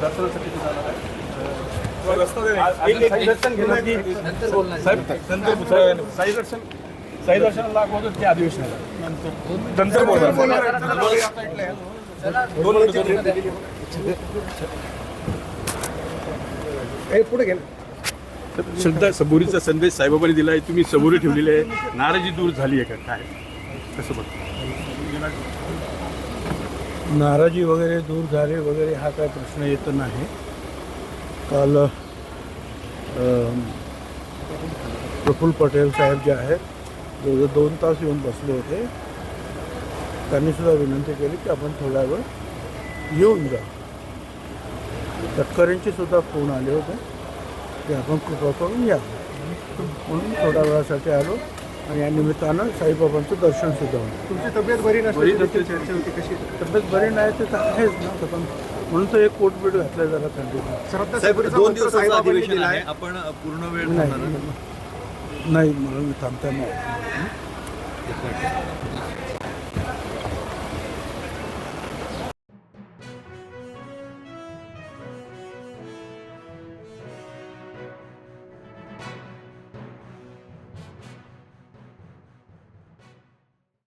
दर्शनासाठी जाणार आहे. साई दर्शन ते अधिवेशनाला. नंतर. नंतर बोलणार. दोन मिनिटं, दोन मिनिटं. पुढे श्रद्धा सबुरीचा संदेश साईबाबांनी दिला आहे तुम्ही सबुरी ठेवलेली आहे. नाराजी दूर झाली आहे का? काय? कसं बघ नाराजी वगैरे दूर झाले वगैरे हा काय प्रश्न येत नाही. काल प्रफुल्ल पटेल साहेब जे आहेत जवळजवळ दोन तास येऊन बसले होते. त्यांनीसुद्धा विनंती केली की आपण थोडा वेळ येऊन जा. तटकरेंचे सुद्धा फोन आले होते. की आपण कृपा करून या. म्हणून थोड्या वेळासाठी आलो. आणि या निमित्तानं साईबाबांचं दर्शन सुद्धा होतं तुमची तब्येत बरी बरी नसली. चर्चा होती कशी? तब्येत बरी नाही ते तर आहेच ना तर पण म्हणून तर एक कोट बीट घातलं जरा थंडीत. श्रद्धा साहेब दोन दिवसाचं साईबाबांनी अधिवेशन दिला आहे. आहे आपण पूर्ण वेळ नाही थांबणार नाही. मला मी थांबता नाही